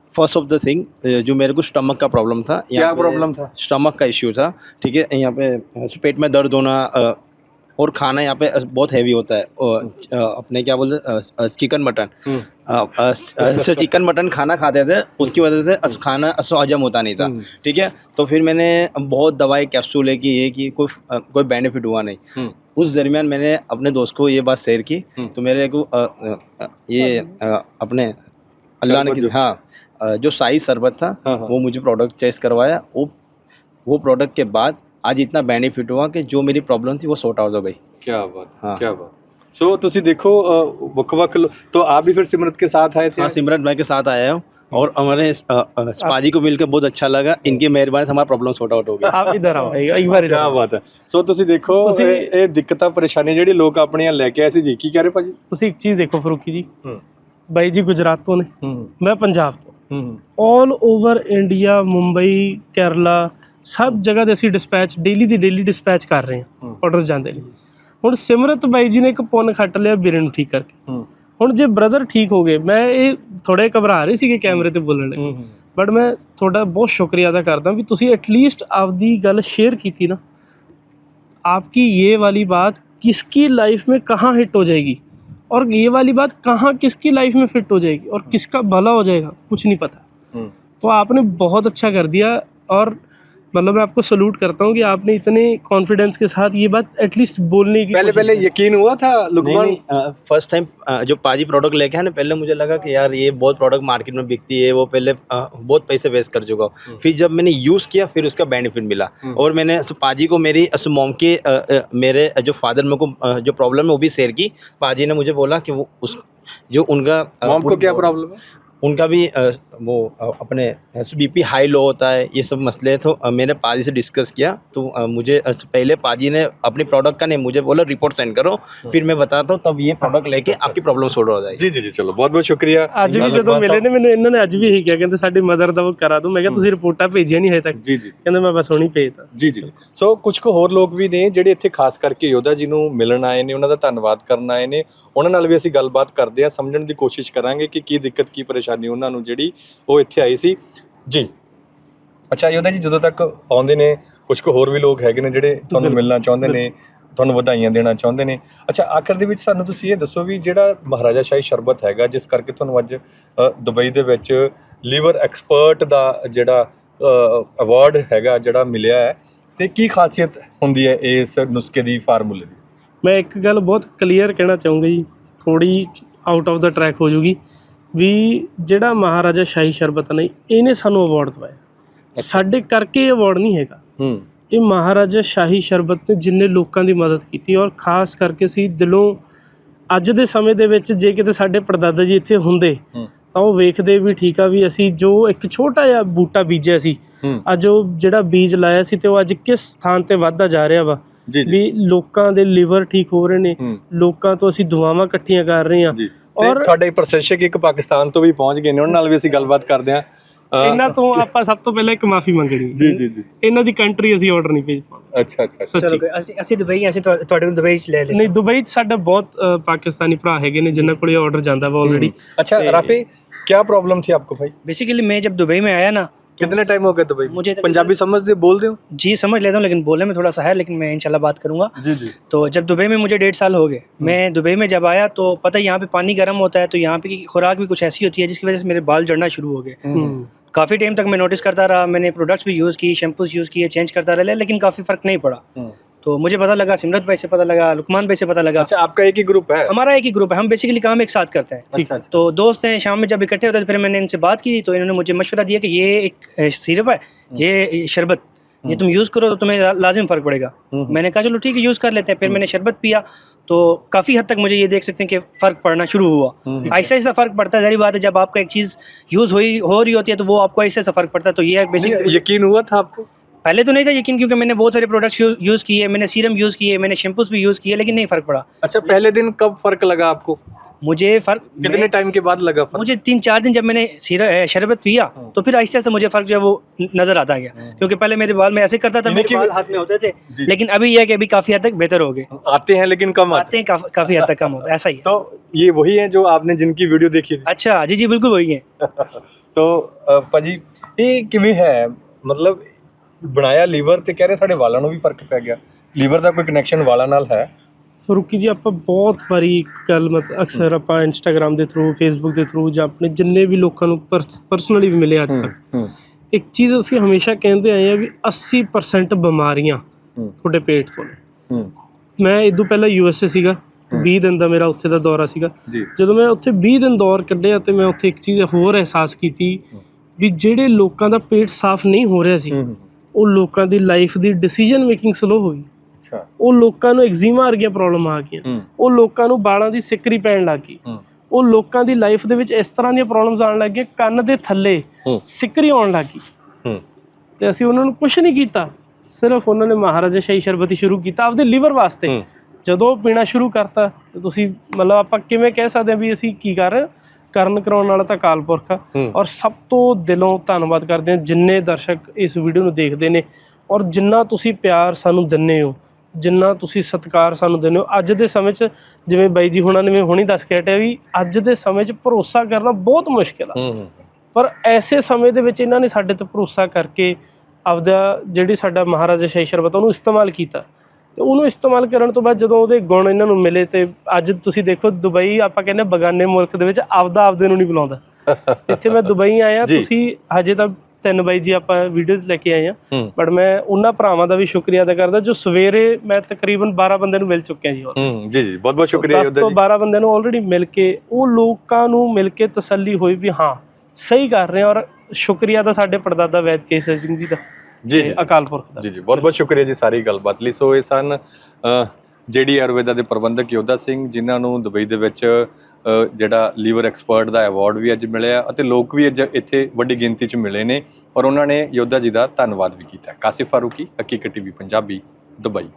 फ़र्स्ट ऑफ़ द थिंग जो मेरे को स्टमक का प्रॉब्लम था क्या प्रॉब्लम था स्टमक का इश्यू था ठीक है यहाँ पे पेट में दर्द होना और खाना यहाँ पे बहुत हैवी होता है अपने क्या बोलते चिकन मटन हम्म। चिकन मटन खाना खाते थे उसकी वजह से अस- खाना असो हजम होता नहीं था हम्म। ठीक है तो फिर मैंने बहुत दवाई कैप्सूल है कि ये कि कोई कोई बेनिफिट हुआ नहीं हम्म। उस दरमियान मैंने अपने दोस्त को ये बात शेयर की हम्म। तो मेरे को ये अपने अल्लाह ने शरबत जो- हाँ अ, जो साई शरबत था हाँ हाँ वो मुझे प्रोडक्ट चेस करवाया वो वो प्रोडक्ट के बाद आज इतना बेनिफिट हुआ कि जो मेरी प्रॉब्लम थी वो सॉर्ट आउट हो गई क्या बात हाँ क्या बात सो ਤੁਸੀਂ ਦੇਖੋ वक वक तो आप भी फिर सिमरत के साथ आए थे हाँ सिमरन भाई के साथ आया हूँ और हमारे अ, अ, पाजी को मिलकर बहुत अच्छा लगा इनकी मेहरबानी से हमारा प्रॉब्लम सॉर्ट आउट हो गया ਆਪ ਇਧਰ ਆਓ ਇੱਕ ਵਾਰ ਕੀ ਬਾਤ ਹੈ ਸੋ ਤੁਸੀਂ ਦੇਖੋ ਤੁਸੀਂ- ਇਹ ਇਹ ਦਿੱਕਤਾਂ ਪਰੇਸ਼ਾਨੀ ਜਿਹੜੀ ਲੋਕ ਆਪਣੀਆਂ ਲੈ ਕੇ ਆਏ ਸੀ ਜੀ ਕੀ ਕਹਿ ਰਹੇ ਭਾਜੀ ਤੁਸੀਂ ਇੱਕ ਚੀਜ਼ ਦੇਖੋ ਫਰੂਕੀ ਜੀ ਹੂੰ। ਬਾਈ ਜੀ ਗੁਜਰਾਤ ਤੋਂ ਨੇ ਮੈਂ ਪੰਜਾਬ ਤੋਂ। All over India Mumbai Kerala ਸਭ ਜਗ੍ਹਾ ਦੇ ਅਸੀਂ ਡਿਸਪੈਚ ਡੇਲੀ ਦੀ ਡੇਲੀ ਡਿਸਪੈਚ ਕਰ ਰਹੇ ਹਾਂ। ਆਰਡਰਸ ਜਾਂਦੇ ਨੇ। ਹੁਣ ਸਿਮਰਤ ਬਾਈ ਜੀ ਨੇ ਇੱਕ ਪੁੰਨ ਖੱਟ ਲਿਆ ਵੀਰੇ ਨੂੰ ਠੀਕ ਕਰਕੇ। ਹੁਣ ਜੇ ਬ੍ਰਦਰ ਠੀਕ ਹੋ ਗਏ ਮੈਂ ਇਹ ਥੋੜੇ ਘਬਰਾ ਰਹੇ ਸੀਗੇ ਕੈਮਰੇ ਤੇ ਬੋਲਣ ਲੱਗੇ। ਬਟ ਮੈਂ ਤੁਹਾਡਾ ਬਹੁਤ ਸ਼ੁਕਰੀਆ ਅਦਾ ਕਰਦਾ ਵੀ ਤੁਸੀਂ ਐਟਲੀਸਟ ਆਪਦੀ ਗੱਲ ਸ਼ੇਅਰ ਕੀਤੀ ਨਾ। आपकी ਵਾਲੀ ਬਾਤ ਕਿਸ ਕੀ ਲਾਈਫ में ਕਹਾਂ ਹਿੱਟ ਹੋ जाएगी और ये वाली बात कहाँ किसकी लाइफ में फिट हो जाएगी और किसका भला हो जाएगा कुछ नहीं पता हम्म। तो आपने बहुत अच्छा कर दिया और मतलब मैं आपको सल्यूट करता हूँ कि आपने इतने कॉन्फिडेंस के साथ ये बात एटलीस्ट बोलने की पहले पहले यकीन हुआ था लुकमान? फ़र्स्ट टाइम जो पाजी प्रोडक्ट लेके आया ना पहले मुझे लगा कि यार ये बहुत प्रोडक्ट मार्केट में बिकती है वो पहले अ, बहुत पैसे वेस्ट कर चुका हम्म। हूँ फिर जब मैंने यूज़ किया फिर उसका बेनिफिट मिला। हम्म। और मैंने पाजी को मेरी मॉम के मेरे जो फादर मेरे को जो प्रॉब्लम है वो भी शेयर की। पाजी ने मुझे बोला कि वो उस जो उनका मॉम को क्या प्रॉब्लम है? उनका भी अ, वो अ, अपने बीपी हाई लो होता है ये सब मसले हैं तो अ, मैंने पाजी से डिस्कस किया तो अ, मुझे अ, पहले पाजी ने अपनी प्रोडक्ट का नहीं मुझे बोला रिपोर्ट सेंड करो फिर मैं बताता हूँ तब ये प्रोडक्ट लेके आपकी प्रॉब्लम सॉल्व हो जाएगी ਜੀ ਜੀ ਜੀ ਚਲੋ ਬਹੁਤ ਬਹੁਤ ਸ਼ੁਕਰੀਆ ਅੱਜ ਵੀ ਜਦੋਂ ਮਿਲੇ ਨੇ ਮੈਨੂੰ ਇਹਨਾਂ ਨੇ ਅੱਜ ਵੀ ਇਹੀ ਕਿਹਾ ਕਹਿੰਦੇ ਸਾਡੀ ਮਦਰ ਦਾ ਉਹ ਕਰਾ ਦੋ ਮੈਂ ਕਿਹਾ ਤੁਸੀਂ ਰਿਪੋਰਟਾਂ ਭੇਜੀਆਂ ਨਹੀਂ ਹਜੇ ਤੱਕ ਜੀ ਜੀ ਕਹਿੰਦੇ ਮੈਂ ਬਸ ਹੁਣੀ ਭੇਜਤਾ ਜੀ ਜੀ ਸੋ ਕੁਝ ਕੁ ਹੋਰ ਲੋਕ ਵੀ ਨੇ ਜਿਹੜੇ ਇੱਥੇ ਖਾਸ ਕਰਕੇ ਯੋਧਾ ਜੀ ਨੂੰ ਮਿਲਣ ਆਏ ਨੇ ਉਹਨਾਂ ਦਾ ਧੰਨਵਾਦ ਕਰਨ ਆਏ ਨੇ ਉਹਨਾਂ ਨਾਲ ਵੀ ਅਸੀਂ ਗੱਲਬਾਤ ਕਰਦੇ ਆ ਸਮਝਣ ਦੀ ਕੋਸ਼ਿਸ਼ ਕਰਾਂਗੇ ਕਿ ਕੀ ਦਿੱਕਤ ਕੀ ਪਰੇਸ਼ਾਨੀ ਉਹਨਾਂ ਨੂੰ ਜਿਹੜੀ ਉਹ ਇੱਥੇ ਆਈ ਸੀ। ਜੀ। ਅੱਛਾ ਯੋਧਾ ਜੀ ਜਦੋਂ ਤੱਕ ਆਉਂਦੇ ਨੇ ਕੁਝ ਕੁ ਹੋਰ ਵੀ ਲੋਕ ਹੈਗੇ ਨੇ ਜਿਹੜੇ ਤੁਹਾਨੂੰ ਮਿਲਣਾ ਚਾਹੁੰਦੇ ਨੇ ਤੁਹਾਨੂੰ ਵਧਾਈਆਂ ਦੇਣਾ ਚਾਹੁੰਦੇ ਨੇ। ਅੱਛਾ ਆਖਰ ਦੇ ਵਿੱਚ ਸਾਨੂੰ ਤੁਸੀਂ ਇਹ ਦੱਸੋ ਵੀ ਜਿਹੜਾ ਮਹਾਰਾਜਾ ਸ਼ਾਹੀ ਸ਼ਰਬਤ ਹੈਗਾ ਜਿਸ ਕਰਕੇ ਤੁਹਾਨੂੰ ਅੱਜ ਦੁਬਈ ਦੇ ਵਿੱਚ ਲੀਵਰ ਐਕਸਪਰਟ ਦਾ ਜਿਹੜਾ ਅਵਾਰਡ ਹੈਗਾ ਜਿਹੜਾ ਮਿਲਿਆ ਹੈ ਤੇ ਕੀ ਖਾਸੀਅਤ ਹੁੰਦੀ ਹੈ ਇਸ ਨੁਸਖੇ ਦੀ ਫਾਰਮੂਲੇ ਦੀ? ਮੈਂ ਇੱਕ ਗੱਲ ਬਹੁਤ ਕਲੀਅਰ ਕਹਿਣਾ ਚਾਹੂੰਗਾ ਜੀ ਥੋੜੀ ਆਊਟ ਆਫ ਦਾ ਟਰੈਕ ਹੋ ਜੂਗੀ। ਵੀ ਜਿਹੜਾ ਮਹਾਰਾਜਾ ਸ਼ਾਹੀ ਸ਼ਰਬਤ ਨੇ ਇਹਨੇ ਸਾਨੂੰ ਅਵਾਰਡ ਦਵਾਇਆ। ਸਾਡੇ ਕਰਕੇ ਇਹ ਅਵਾਰਡ ਨਹੀਂ ਹੈਗਾ। ਹੂੰ। ਇਹ ਮਹਾਰਾਜਾ ਸ਼ਾਹੀ ਸ਼ਰਬਤ ਨੇ ਜਿੰਨੇ ਲੋਕਾਂ ਦੀ ਮਦਦ ਕੀਤੀ ਔਰ ਖਾਸ ਕਰਕੇ ਸੀ ਦਿਲੋਂ ਅੱਜ ਦੇ ਸਮੇਂ ਦੇ ਵਿੱਚ ਜੇ ਕਿਤੇ ਸਾਡੇ ਪੜਦਾਦਾ ਜੀ ਇੱਥੇ ਹੁੰਦੇ। ਤਾਂ ਉਹ ਵੇਖਦੇ ਵੀ ਠੀਕ ਆ ਵੀ ਅਸੀਂ ਜੋ ਇੱਕ ਛੋਟਾ ਜਿਹਾ ਬੂਟਾ ਬੀਜਿਆ ਸੀ ਅੱਜ ਉਹ ਜਿਹੜਾ ਬੀਜ ਲਾਇਆ ਸੀ ਤੇ ਉਹ ਅੱਜ ਕਿਸ ਸਥਾਨ ਤੇ ਵੱਧਦਾ ਜਾ ਰਿਹਾ ਵਾ। ਵੀ ਲੋਕਾਂ ਦੇ ਲਿਵਰ ਠੀਕ ਹੋ ਰਹੇ ਨੇ ਲੋਕਾਂ ਤੋਂ ਅਸੀਂ ਦੁਆਵਾਂ ਇਕੱਠੀਆਂ ਕਰ ਰਹੇ ਹਾਂ। ਔਰ ਤੁਹਾਡੇ ਪ੍ਰਸ਼ੰਸਕ ਇੱਕ ਪਾਕਿਸਤਾਨ ਤੋਂ ਵੀ ਪਹੁੰਚ ਗਏ ਨੇ ਉਹਨਾਂ ਨਾਲ ਵੀ ਅਸੀਂ ਗੱਲਬਾਤ ਕਰਦੇ ਹਾਂ। ਇਹਨਾਂ ਤੋਂ ਆਪਾਂ ਸਭ ਤੋਂ ਪਹਿਲਾਂ ਇੱਕ ਮਾਫੀ ਮੰਗਣੀ ਜੀ ਜੀ ਜੀ। ਇਹਨਾਂ ਦੀ ਕੰਟਰੀ ਅਸੀਂ ਆਰਡਰ ਨਹੀਂ ਭੇਜ ਪਾਉਂਦੇ। ਅੱਛਾ ਅੱਛਾ ਸੱਚੀ। ਅਸੀਂ ਅਸੀਂ ਦੁਬਈ ਅਸੀਂ ਤੁਹਾਡੇ ਨੂੰ ਦੁਬਈ ਚ ਲੈ ਲੈ ਨਹੀਂ ਦੁਬਈ ਚ ਸਾਡਾ ਬਹੁਤ ਪਾਕਿਸਤਾਨੀ ਭਰਾ ਹੈਗੇ ਨੇ ਜਿਨ੍ਹਾਂ ਕੋਲੇ ਆਰਡਰ ਜਾਂਦਾ ਵਾ ਆਲਰੇਡੀ ਅੱਛਾ ਰਾਫੀ ਕੀ ਪ੍ਰੋਬਲਮ ਸੀ ਆਪਕੋ ਭਾਈ? ਬੇਸਿਕਲੀ ਮੈਂ ਜਦ ਦੁਬਈ ਮੈਂ ਆਇਆ ਨਾ कितने टाइम हो गया तो भाई? मुझे पंजाबी समझ दे बोल दे जी समझ लेता हूँ लेकिन बोलने में थोड़ा सा है लेकिन मैं इंशाल्लाह बात करूँगा। जी जी। तो जब दुबई में मुझे डेढ़ साल हो गए मैं दुबई में जब आया तो पता है यहाँ पे पानी गर्म होता है तो यहाँ पे की खुराक भी कुछ ऐसी होती है जिसकी वजह से मेरे बाल जड़ना शुरू हो गए। काफ़ी टाइम तक मैं नोटिस करता रहा मैंने प्रोडक्ट्स भी यूज़ की शैम्पूज यूज़ किए चेंज करता रहा लेकिन काफ़ी फ़र्क नहीं पड़ा। तो मुझे पता लगा सिमरत भाई से पता लगा लुकमान भाई से पता लगा। अच्छा आपका एक ही ग्रुप है? हमारा एक ही ग्रुप है हम बेसिकली काम एक साथ करते हैं। अच्छा अच्छा। तो दोस्त हैं शाम में जब इकट्ठे होते हैं फिर मैंने इनसे बात की तो इन्होंने मुझे मशवरा दिया कि ये एक सिरप है ये शरबत ये तुम यूज़ करो तो तुम्हें लाजिम फ़र्क पड़ेगा। हम्म, मैंने कहा चलो ठीक है यूज़ कर लेते हैं। फिर हम्म। मैंने शरबत पिया तो काफ़ी हद तक मुझे ये देख सकते हैं कि फ़र्क पड़ना शुरू हुआ। हम्म, ऐसा ऐसा फ़र्क पड़ता है सारी बात है जब आपका एक चीज़ यूज़ हो रही होती है तो वो आपको ऐसे ऐसा फ़र्क पड़ता है तो ये बेसिक यकीन हुआ था आपको? पहले तो नहीं था यकीन क्योंकि मैंने बहुत सारे प्रोडक्ट्स यूज़ किए मैंने सीरम यूज़ किए मैंने शैम्पूस भी यूज़ किए लेकिन नहीं फ़र्क पड़ा। अच्छा पहले दिन कब फ़र्क लगा आपको? मुझे फ़र्क कितने टाइम के बाद लगा फ़र्क? मुझे तीन चार दिन जब मैंने शरबत पिया हाँ। तो फिर आहिस्ते आहिस्ते मुझे फ़र्क जो है वो नज़र आता गया। हाँ। क्योंकि पहले मेरे बाल में ऐसे करता था मेरे बाल हाथ में होते थे लेकिन अभी यह कि अभी काफ़ी हद तक बेहतर हो गए। आते हैं लेकिन कम आते हैं काफ़ी हद तक कम होता है ऐसा ही तो ये वही है जो आपने जिनकी वीडियो देखी अच्छा जी जी बिल्कुल वही है। तो पाजी ये किवी है मतलब ਬਣਾਇਆ ਲੀਵਰ ਤੇ ਕਹਿ ਰਹੇ ਸਾਡੇ ਵਾਲਾਂ ਨੂੰ ਵੀ ਫ਼ਰਕ ਪੈ ਗਿਆ। ਲੀਵਰ ਦਾ ਕੋਈ ਕਨੈਕਸ਼ਨ ਵਾਲਾਂ ਨਾਲ ਹੈ? ਫਰੂਕੀ ਜੀ ਆਪਾਂ ਬਹੁਤ ਵਾਰੀ ਇੱਕ ਗੱਲ ਮਤ ਅਕਸਰ ਆਪਾਂ ਇੰਸਟਾਗ੍ਰam ਦੇ ਥਰੂ ਫੇਸਬੁੱਕ ਦੇ ਥਰੂ ਜਾਂ ਆਪਣੇ ਜਿੰਨੇ ਵੀ ਲੋਕਾਂ ਨੂੰ ਪਰਸਨਲੀ ਵੀ ਮਿਲੇ ਅੱਜ ਤੱਕ। ਇੱਕ ਚੀਜ਼ ਅਸੀਂ ਹਮੇਸ਼ਾ ਕਹਿੰਦੇ ਆਏ ਆ ਵੀ 80% ਬਿਮਾਰੀਆਂ। ਤੁਹਾਡੇ ਪੇਟ ਤੋਂ ਨੇ। ਮੈਂ ਇਦੋਂ ਪਹਿਲਾਂ ਯੂਐਸਏ ਸੀਗਾ ਹੂੰ। 20 ਦਿਨ ਦਾ ਮੇਰਾ ਉੱਥੇ ਦਾ ਦੌਰਾ ਸੀਗਾ। ਜਦੋਂ ਮੈਂ ਉੱਥੇ 20 ਦਿਨ ਦੌਰ ਕੱਢਿਆ ਤੇ ਮੈਂ ਉੱਥੇ ਇੱਕ ਚੀਜ਼ ਹੋਰ ਅਹਿਸਾਸ ਕੀਤੀ। ਵੀ ਜਿਹੜੇ ਲੋਕਾਂ ਦਾ ਪੇਟ ਸਾਫ਼ ਨਹੀਂ ਹੋ ਰਿਹਾ ਸੀ ਉਹ ਲੋਕਾਂ ਦੀ ਲਾਈਫ ਦੀ ਡਿਸੀਜਨ ਮੇਕਿੰਗ ਸਲੋ ਹੋਈ। ਅੱਛਾ। ਉਹ ਲੋਕਾਂ ਨੂੰ ਐਗਜ਼ੀਮਾ ਵਰਗੀਆਂ ਪ੍ਰੋਬਲਮ ਆ ਗਈਆਂ। ਉਹ ਲੋਕਾਂ ਨੂੰ ਵਾਲਾਂ ਦੀ ਸਿੱਕਰੀ ਪੈਣ ਲੱਗ ਗਈ। ਉਹ ਲੋਕਾਂ ਦੀ ਲਾਈਫ ਦੇ ਵਿੱਚ ਇਸ ਤਰ੍ਹਾਂ ਦੀਆਂ ਪ੍ਰੋਬਲਮਸ ਆਉਣ ਲੱਗ ਗਈਆਂ ਕੰਨ ਦੇ ਥੱਲੇ। ਸਿੱਕਰੀ ਆਉਣ ਲੱਗ ਗਈ। ਤੇ ਅਸੀਂ ਉਹਨਾਂ ਨੂੰ ਕੁਝ ਨਹੀਂ ਕੀਤਾ। ਸਿਰਫ ਉਹਨਾਂ ਨੇ ਮਹਾਰਾਜਾ ਸ਼ਾਹੀ ਸ਼ਰਬਤੀ ਸ਼ੁਰੂ ਕੀਤਾ ਆਪਦੇ ਲੀਵਰ ਵਾਸਤੇ। ਜਦੋਂ ਪੀਣਾ ਸ਼ੁਰੂ ਕਰਤਾ ਤੁਸੀਂ ਮਤਲਬ ਆਪਾਂ ਕਿਵੇਂ ਕਹਿ ਸਕਦੇ ਹਾਂ ਵੀ ਅਸੀਂ ਕੀ ਕਰ ਰਹੇ? ਕਰਨ ਕਰਾਉਣ ਵਾਲਾ ਤਾਂ ਅਕਾਲ ਪੁਰਖ ਆ। ਔਰ ਸਭ ਤੋਂ ਦਿਲੋਂ ਧੰਨਵਾਦ ਕਰਦੇ ਹਾਂ ਜਿੰਨੇ ਦਰਸ਼ਕ ਇਸ ਵੀਡੀਓ ਨੂੰ ਦੇਖਦੇ ਨੇ। ਔਰ ਜਿੰਨਾ ਤੁਸੀਂ ਪਿਆਰ ਸਾਨੂੰ ਦਿੰਦੇ ਹੋ ਜਿੰਨਾ ਤੁਸੀਂ ਸਤਿਕਾਰ ਸਾਨੂੰ ਦਿੰਦੇ ਹੋ ਅੱਜ ਦੇ ਸਮੇਂ 'ਚ ਜਿਵੇਂ ਬਾਈ ਜੀ ਹੁਣਾਂ ਨੇ ਹੁਣੀ ਦੱਸ ਕੇ ਹਟਿਆ ਵੀ ਅੱਜ ਦੇ ਸਮੇਂ 'ਚ ਭਰੋਸਾ ਕਰਨਾ ਬਹੁਤ ਮੁਸ਼ਕਿਲ ਆ। ਪਰ ਐਸੇ ਸਮੇਂ ਦੇ ਵਿੱਚ ਇਹਨਾਂ ਨੇ ਸਾਡੇ ਤੇ ਭਰੋਸਾ ਕਰਕੇ ਆਪਦਾ ਜਿਹੜੀ ਸਾਡਾ ਮਹਾਰਾਜਾ ਸ਼ਾਹੀ ਸ਼ਰਬਤ ਉਹਨੂੰ ਇਸਤੇਮਾਲ ਕੀਤਾ। ਤੇ ਉਹਨੂੰ ਇਸਤੇਮਾਲ ਕਰਨ ਤੋਂ ਬਾਅਦ ਜਦੋਂ ਉਹਦੇ ਗੁਣ ਇਹਨਾਂ ਨੂੰ ਮਿਲੇ ਤੇ ਅੱਜ ਤੁਸੀਂ ਦੇਖੋ ਦੁਬਈ ਆਪਾਂ ਕਹਿੰਦੇ ਬਗਾਨੇ ਮੁਲਕ ਦੇ ਵਿੱਚ ਆਪਦਾ ਆਪਦੇ ਨੂੰ ਨਹੀਂ ਬੁਲਾਉਂਦਾ ਇੱਥੇ ਮੈਂ ਦੁਬਈ ਆਇਆ ਜੀ। ਤੁਸੀਂ ਹਜੇ ਤਾਂ ਤਿੰਨ ਬਾਈ ਜੀ ਆਪਾਂ ਵੀਡੀਓ ਲੈ ਕੇ ਆਏ ਆ। ਬਟ ਮੈਂ ਉਹਨਾਂ ਭਰਾਵਾਂ ਦਾ ਵੀ ਸ਼ੁਕਰੀਆ ਅਦਾ ਕਰਦਾ ਜੋ ਸਵੇਰੇ ਮੈਂ ਤਕਰੀਬਨ 12 ਬੰਦਿਆਂ ਨੂੰ ਮਿਲ ਚੁੱਕਿਆ ਜੀ ਜੀ ਜੀ ਬਹੁਤ ਬਹੁਤ ਸ਼ੁਕਰੀਆ 10 ਯੋਧਾ ਤੋਂ ਜੀ 12 ਬੰਦਿਆਂ ਨੂੰ ਆਲਰੇਡੀ ਮਿਲ ਕੇ ਉਹ ਲੋਕਾਂ ਨੂੰ ਮਿਲ ਕੇ ਤਸੱਲੀ ਹੋਈ ਵੀ ਹਾਂ ਸਹੀ ਕਰ ਰਹੇ ਔਰ ਸ਼ੁਕਰੀਆ ਦਾ ਸਾਡੇ ਪੜਦਾਦਾ ਵੈਦ ਕੇਸਰ ਸਿੰਘ ਜੀ ਦਾ ਜੀ ਅਕਾਲ ਪੁਰਖ ਦਾ। ਜੀ ਜੀ। ਬਹੁਤ ਬਹੁਤ ਸ਼ੁਕਰੀਆ ਜੀ ਸਾਰੀ ਗੱਲਬਾਤ ਲਈ। ਸੋ ਇਹ ਸਨ ਜਿਹੜੀ ਆਯੁਰਵੇਦਾ ਦੇ ਪ੍ਰਬੰਧਕ ਯੋਧਾ ਸਿੰਘ ਜਿਨ੍ਹਾਂ ਨੂੰ ਦੁਬਈ ਦੇ ਵਿੱਚ ਜਿਹੜਾ ਲੀਵਰ ਐਕਸਪਰਟ ਦਾ ਅਵਾਰਡ ਵੀ ਅੱਜ ਮਿਲਿਆ ਅਤੇ ਲੋਕ ਵੀ ਅੱਜ ਇੱਥੇ ਵੱਡੀ ਗਿਣਤੀ 'ਚ ਮਿਲੇ ਨੇ ਔਰ ਉਹਨਾਂ ਨੇ ਯੋਧਾ ਜੀ ਦਾ ਧੰਨਵਾਦ ਵੀ ਕੀਤਾ। ਕਾਸਿਫ ਫਾਰੂਕੀ ਹਕੀਕਤ ਟੀਵੀ ਪੰਜਾਬੀ ਦੁਬਈ।